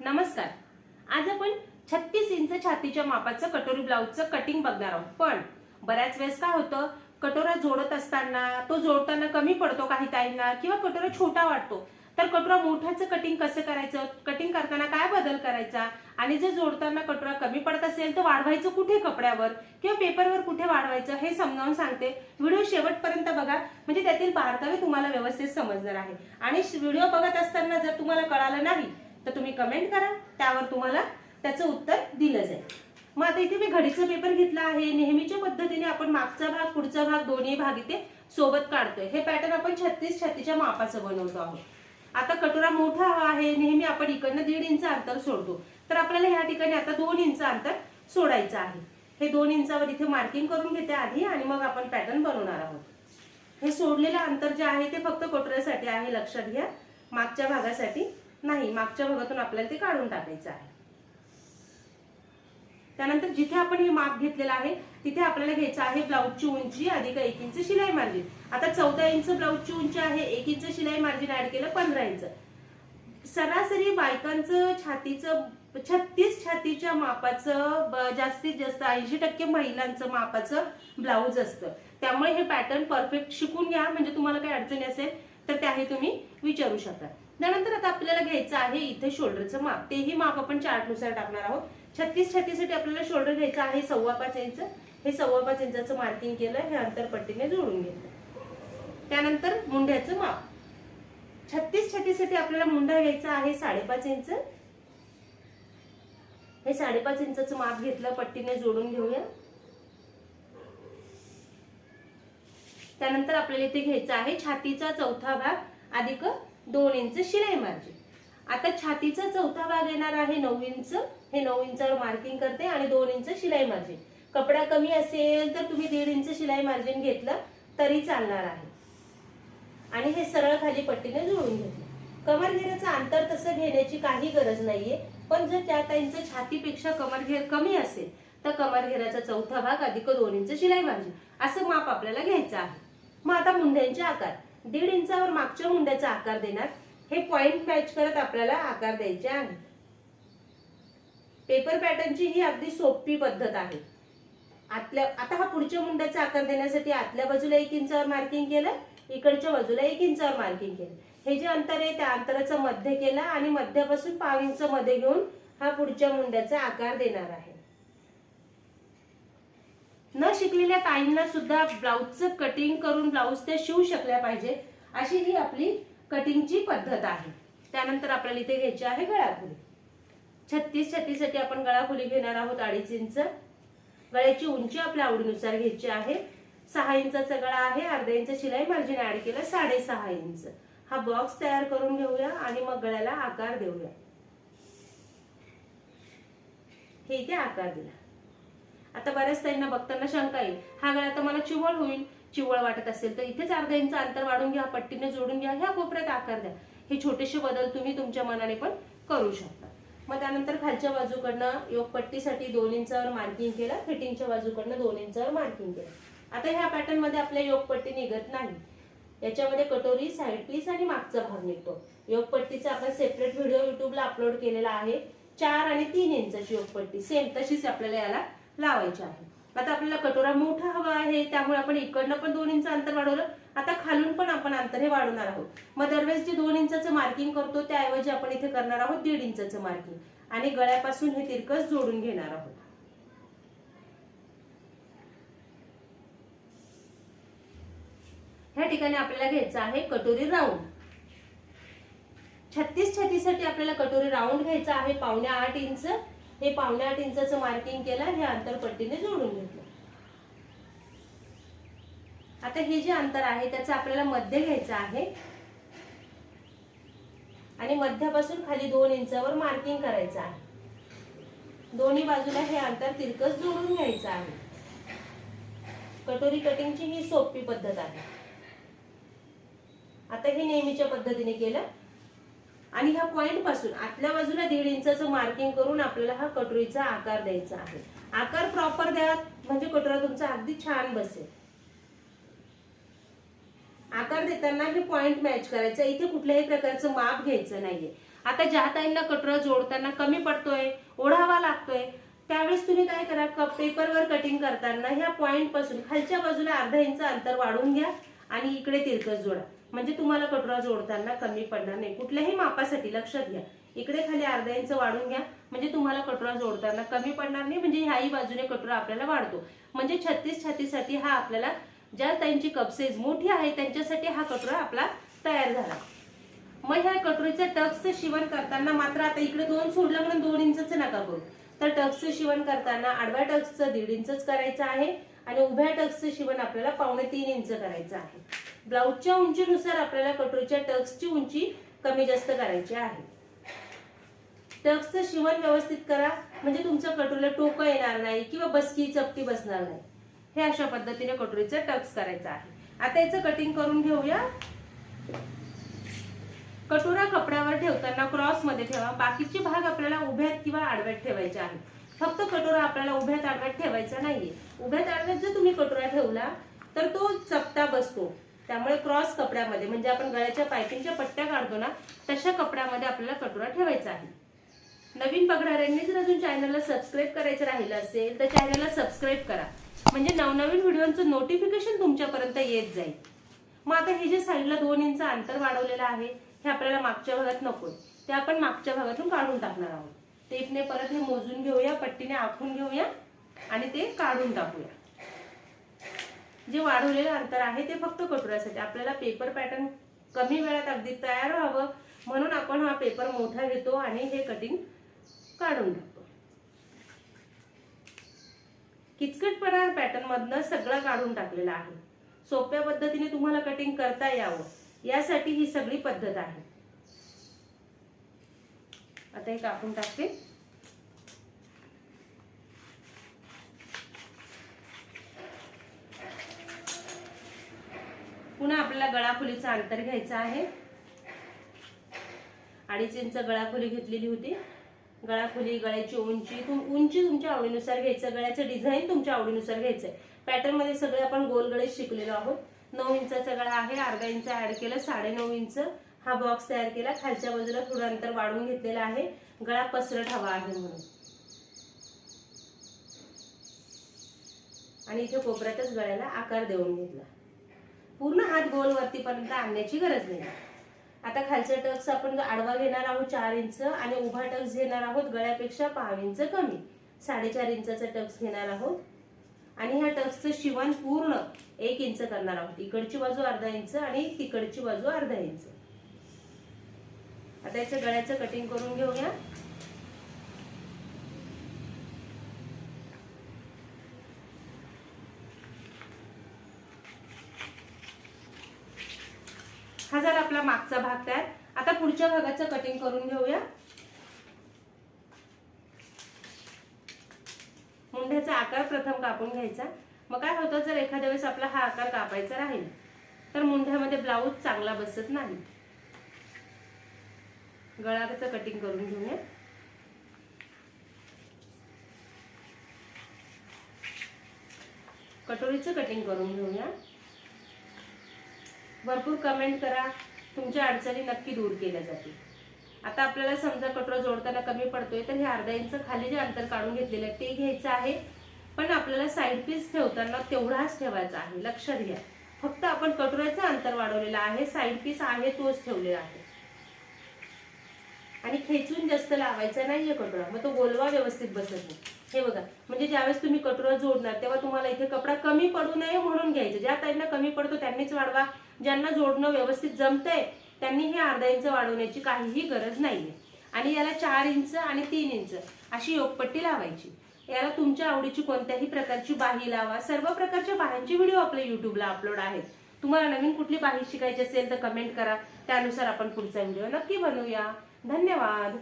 नमस्कार. आज आपण छत्तीस इंच छातीच्या मापाचं कटोरी ब्लाऊजचं कटिंग बघणार आहोत. पण बऱ्याच वेळेस काय होतं कटोरा जोडत असताना तो जोडताना कमी पडतो काही ताईंना किंवा कटोरा छोटा वाटतो. तर कटोरा मोठ्याचं कटिंग कसं करायचं? कटिंग करताना काय बदल करायचा? आणि जर जोडताना कटोरा कमी पडत असेल तर वाढवायचं कुठे कपड्यावर? किंवा पेपरवर कुठे वाढवायचं? हे समजावून सांगते. व्हिडिओ शेवटपर्यंत बघा. म्हणजे त्यातील बारकावे तुम्हाला व्यवस्थित समजणार आहे. आणि व्हिडिओ बघत असताना जर तुम्हाला कळालं नाही तर तुम्ही कमेंट करा. त्यावर तुम्हाला त्याचं उत्तर दिलं जाईल. मग आता इथे मी घडीचा पेपर घेतला आहे. नेहमीच्या पद्धतीने आपण मागचा भाग पुढचा भाग दोन्ही भाग इथे सोबत काढतोय. हे पॅटर्न आपण छत्तीस छत्तीच्या मापाचं बनवतो आहोत. आता कटोरा मोठा आहे नेहमी आपण इकडनं दीड इंच अंतर सोडतो. तर आपल्याला ह्या ठिकाणी आता दोन इंच अंतर सोडायचं आहे. हे दोन इंचावर इथे मार्किंग करून घेते आधी आणि मग आपण पॅटर्न बनवणार आहोत. हे सोडलेलं अंतर जे आहे ते फक्त कटोऱ्यासाठी आहे लक्षात घ्या. मागच्या भागासाठी नाही मागच्या भागातून आपल्याला ते काढून टाकायचं आहे. त्यानंतर जिथे आपण हे माप घेतलेलं आहे तिथे आपल्याला घ्यायचं आहे ब्लाऊजची उंची अधिक एक इंच शिलाई मार्जिन. आता चौदा इंच ब्लाऊजची उंची आहे एक इंच शिलाई मार्जिन ऍड केलं पंधरा इंच. सरासरी बायकांचं छातीचं छत्तीस छातीच्या मापाचं जास्तीत जास्त ऐंशी टक्के महिलांचं मापाचं ब्लाऊज असतं. त्यामुळे हे पॅटर्न परफेक्ट शिकून घ्या म्हणजे तुम्हाला काही अडचणी असेल तर त्याही तुम्ही विचारू शकता. त्यानंतर आता आपल्याला घ्यायचं आहे इथे शोल्डरचं माप. तेही माप आपण चार्टनुसार टाकणार आहोत. छत्तीस छत्तीससाठी आपल्याला शोल्डर घ्यायचं आहे सव्वा पाच इंच. हे सव्वा पाच इंचाचं मार्किंग केलं हे अंतर पट्टीने जोडून घेतलं त्यानंतर मुंड्याचं माप. छत्तीस छत्तीससाठी आपल्याला मुंडा घ्यायचा आहे साडेपाच इंच. हे साडेपाच इंचाचं माप घेतलं पट्टीने जोडून घेऊया. त्यानंतर आपल्याला इथे घ्यायचा आहे छातीचा चौथा भाग अधिक दोन इंच शिलाई मार्जिन आता छातीचा चौथा भाग येणार आहे नऊ इंच. हे नऊ इंचावर मार्किंग करते आणि दोन इंच शिलाई मार्जिन कपडा कमी असेल तर तुम्ही दीड इंच शिलाई मार्जिन घेतलं तरी चालणार आहे. आणि हे सरळ खाली पट्टीने जुळून घेतलं. कमरघेराचं अंतर तसं घेण्याची काही गरज नाहीये पण जर त्या ताईंचं छातीपेक्षा कमरघेर कमी असेल तर कमरघेराचा चौथा भाग अधिक दोन इंच शिलाई मार्जिन असं माप आपल्याला घ्यायचं आहे. मग आता मुंड्यांचे आकार. दीड इंचावर मागच्या मुंड्याचा आकार देणार. हे पॉइंट मॅच करत आपल्याला आकार द्यायचे आहे. पेपर पॅटर्नची ही अगदी सोपी पद्धत आहे. आतल्या आता हा पुढच्या मुंड्याचा आकार देण्यासाठी आतल्या बाजूला एक इंचावर मार्किंग केलं इकडच्या बाजूला एक इंचावर मार्किंग केलं. हे जे अंतर आहे त्या अंतराचं मध्य केलं आणि मध्यापासून पाव इंच मध्ये घेऊन हा पुढच्या मुंड्याचा आकार देणार आहे. न शिकलेल्या ताईंना सुद्धा ब्लाऊजचं कटिंग करून ब्लाऊज त्या शिवू शकल्या पाहिजे अशी ही आपली कटिंगची पद्धत आहे. त्यानंतर आपल्याला इथे घ्यायची आहे गळाखोली. छत्तीस छत्तीससाठी आपण गळाखोली घेणार आहोत अडीच इंच. गळ्याची उंची आपल्या आवडीनुसार घ्यायची आहे. सहा इंचाचा गळा आहे. अर्धा इंच शिलाई मार्जिन ऍड केलं साडेसहा इंच. हा बॉक्स तयार करून घेऊया आणि मग गळ्याला आकार देऊया. हे इथे आकार दिला. आता बऱ्याच ताईंना बघताना शंका येईल. हा गळा तर मला चिवळ होईल. चिवळ वाटत असेल तर इथेच अर्धा इंच अंतर वाढून घ्या पट्टीने जोडून घ्या ह्या कोपऱ्यात आकार द्या. हे छोटेसे बदल तुम्ही तुमच्या मनाने पण करू शकता. मग त्यानंतर खालच्या बाजूकडनं योगपट्टीसाठी दोन इंचावर मार्किंग केलं फिटिंगच्या बाजूकडनं दोन इंचावर मार्किंग केलं. आता ह्या पॅटर्नमध्ये आपल्या योगपट्टी निघत नाही. याच्यामध्ये कटोरी साईड पीस आणि मागचा भाग निघतो. योगपट्टीचा आपण सेपरेट व्हिडिओ युट्यूबला अपलोड केलेला आहे. चार आणि तीन इंचाची योगपट्टी सेम तशीच आपल्याला याला लावायची आहे. आता आपल्याला कटोरा मोठा हवा आहे त्यामुळे आपण इकडनं पण दोन इंच अंतर वाढवलं. आता खालून पण आपण अंतर हे वाढवणार आहोत. मग दरवेळेस जे दोन इंचाचं मार्किंग करतो त्याऐवजी आपण इथे करणार आहोत दीड इंचाचं मार्किंग आणि गळ्यापासून हे तिरकस जोडून घेणार आहोत. ह्या ठिकाणी आपल्याला घ्यायचं आहे कटोरी राऊंड छत्तीस छत्तीससाठी आपल्याला कटोरी राऊंड घ्यायचं आहे पावणे आठ इंच. हे पावणे आठ इंचाचं मार्किंग केलं हे अंतर पट्टीने जोडून घेतलं. आता हे जे अंतर आहे त्याचं आपल्याला मध्य घ्यायचं आहे. आणि मध्यापासून खाली दोन इंचावर मार्किंग करायचं आहे. दोन्ही बाजूला हे अंतर तिरकस जोडून घ्यायचं आहे. कटोरी कटिंगची ही सोपी पद्धत आहे. आता हे नेहमीच्या पद्धतीने केलं. आणि ह्या पॉइंटपासून आतल्या बाजूला दीड इंचाचं मार्किंग करून आपल्याला हा कटोरीचा आकार द्यायचा आहे. आकार प्रॉपर द्या म्हणजे कटोरा तुमचा अगदी छान बसेल. आकार देताना हे पॉइंट मॅच करायचं. इथे कुठल्याही प्रकारचं माप घ्यायचं नाहीये. आता ज्या ताईंना कटोरा जोडताना कमी पडतोय ओढावा लागतोय त्यावेळेस तुम्ही काय करा कप पेपरवर कटिंग करताना ह्या पॉइंटपासून खालच्या बाजूला अर्धा इंच अंतर वाढवून घ्या आणि इकडे तिरकस जोडा. म्हणजे तुम्हाला कटोरा जोडताना कमी पडणार नाही. कुठल्याही मापासाठी लक्षात घ्या. इकडे खाली अर्धा इंच वाढून घ्या. म्हणजे तुम्हाला कटोरा जोडताना कमी पडणार नाही म्हणजे ह्याही बाजूने कटोरा आपल्याला वाढतो. म्हणजे छत्तीस छातीसाठी हा आपल्याला ज्या त्यांची कपसेज मोठी आहे त्यांच्यासाठी हा कटोरा आपला तयार झाला. मग ह्या कटोरीचं टक्सचं शिवण करताना मात्र आता इकडे दोन सोडलं म्हणून दोन इंचच नका करू. तर टक्सचं शिवण करताना आडव्या टक्सचं दीड इंचच करायचं आहे आणि उभ्या टक्सचं शिवण आपल्याला पावणे तीन इंच करायचं आहे. ब्लाऊजच्या उंचीनुसार आपल्याला कटोरीच्या टक्सची उंची कमी जास्त करायची आहे. टक्सचं शिवण व्यवस्थित करा म्हणजे तुमचं कटोरीला टोकं येणार नाही किंवा बसकी चपटी बसणार नाही. हे अशा पद्धतीने कटोरीचं टक्स करायचं आहे. आता याचं कटिंग करून घेऊया. कटोरा कपड्यावर ठेवताना क्रॉसमध्ये ठेवा. बाकीचे भाग आपल्याला उभ्यात किंवा आडव्यात ठेवायचे आहेत. फक्त कटोरा आपल्याला उभ्यात आडव्यात ठेवायचा नाहीये. उभ्यात आडव्यात जर तुम्ही कटोरा ठेवला तर तो चपटा बसतो. त्यामुळे क्रॉस कपड्यामध्ये म्हणजे आपण गळ्याच्या पायपिंगच्या पट्ट्या काढतो ना तशा कपड्यामध्ये आपल्याला कटोरा ठेवायचा आहे. नवीन बघणाऱ्यांनी जर अजून चॅनलला सबस्क्राईब करायचं राहिलं असेल तर चॅनलला सबस्क्राईब करा. म्हणजे नवनवीन व्हिडिओचं नोटिफिकेशन तुमच्यापर्यंत येत जाईल. मग आता हे जे साईडला दोन इंच अंतर वाढवलेलं आहे हे आपल्याला मागच्या भागात नको ते आपण मागच्या भागातून काढून टाकणार आहोत. टेपने परत हे मोजून घेऊया पट्टीने आखून घेऊया आणि ते काढून टाकूया. जे वाढवलेलं अंतर आहे ते फक्त कटोऱ्यासाठी आपल्याला पेपर पॅटर्न कमी वेळात अगदी तयार व्हावं म्हणून आपण हा पेपर मोठा घेतो आणि हे कटिंग काढून टाकतो. किचकटपणा पॅटर्न मधनं सगळं काढून टाकलेलं आहे. सोप्या पद्धतीने तुम्हाला कटिंग करता यावं. यासाठी ही सगळी पद्धत आहे. आता हे कापून टाकते. पुन्हा आपल्याला गळाखोलीचं अंतर घ्यायचं आहे. अडीच इंच गळाखोली घेतलेली होती. गळाखोली गळ्याची उंची उंची तुमच्या आवडीनुसार घ्यायचं गळ्याचं डिझाईन तुमच्या आवडीनुसार घ्यायचं पॅटर्नमध्ये सगळे आपण गोल गळे शिकलेलो आहोत. नऊ इंचाचा गळा आहे अर्धा इंच ऍड केलं साडे नऊ इंच हा बॉक्स तयार केला. खालच्या बाजूला थोडं अंतर वाढवून घेतलेलं आहे. गळा पसरट हवा आहे म्हणून. आणि इथे कोपऱ्यातच गळ्याला आकार देऊन घेतला. पूर्ण हात गोल वरतीपर्यंत आणण्याची गरज नाही. आता खालचा टक्स आपण आडवा घेणार आहोत चार इंच आणि उभा टक्स घेणार आहोत गळ्यापेक्षा पाव इंच कमी. साडेचार इंचाचा टक्स घेणार आहोत. आणि ह्या टक्सचं शिवण पूर्ण एक इंच करणार आहोत. इकडची बाजू अर्धा इंच आणि तिकडची बाजू अर्धा इंच. आता याचं गळ्याचं कटिंग करून घेऊया. हा झाला आपला मागचा भाग तयार. आता पुढच्या भागाचं कटिंग करून घेऊया. मुंढ्याचा आकार प्रथम कापून घ्यायचा. मग काय होतं जर एखाद्या वेळेस आपला हा आकार कापायचा राहील तर मुंढ्यामध्ये ब्लाऊज चांगला बसत नाही. गळाचं कटिंग करून घेऊया. कटोरीचं कटिंग करून घेऊया. भरपूर कमेंट करा. तुमच्या अडचणी नक्की दूर केल्या जातील. आता आपल्याला समजा कटोरा जोडताना कमी पडतोय तर हे अर्धा इंच खाली जे अंतर काढून घेतलेलं आहे ते घ्यायचं आहे. पण आपल्याला साईड पीस ठेवताना तेवढाच ठेवायचा आहे. लक्षात घ्या फक्त आपण कटोऱ्याचं अंतर वाढवलेलं आहे साईड पीस आहे तोच ठेवलेला आहे. आणि खेचून जास्त लावायचा नाहीये कटोरा मग तो गोलवा व्यवस्थित बसत नाही. हे बघा म्हणजे ज्यावेळेस तुम्ही कटोरा जोडणार तेव्हा तुम्हाला इथे कपडा कमी पडू नये म्हणून घ्यायचं. ज्या ताईंना कमी पडतो त्यांनीच वाढवा. ज्यांना जोडणं व्यवस्थित जमतंय त्यांनी हे अर्धा इंच वाढवण्याची काहीही गरज नाहीये. आणि याला चार इंच आणि तीन इंच अशी योगपट्टी लावायची. याला तुमच्या आवडीची कोणत्याही प्रकारची बाही लावा. सर्व प्रकारच्या बाह्यांचे व्हिडिओ आपल्या युट्यूबला अपलोड आहेत. तुम्हाला नवीन कुठली बाही शिकायची असेल तर कमेंट करा. त्यानुसार आपण पुढचा व्हिडिओ नक्की बनवूया. धन्यवाद.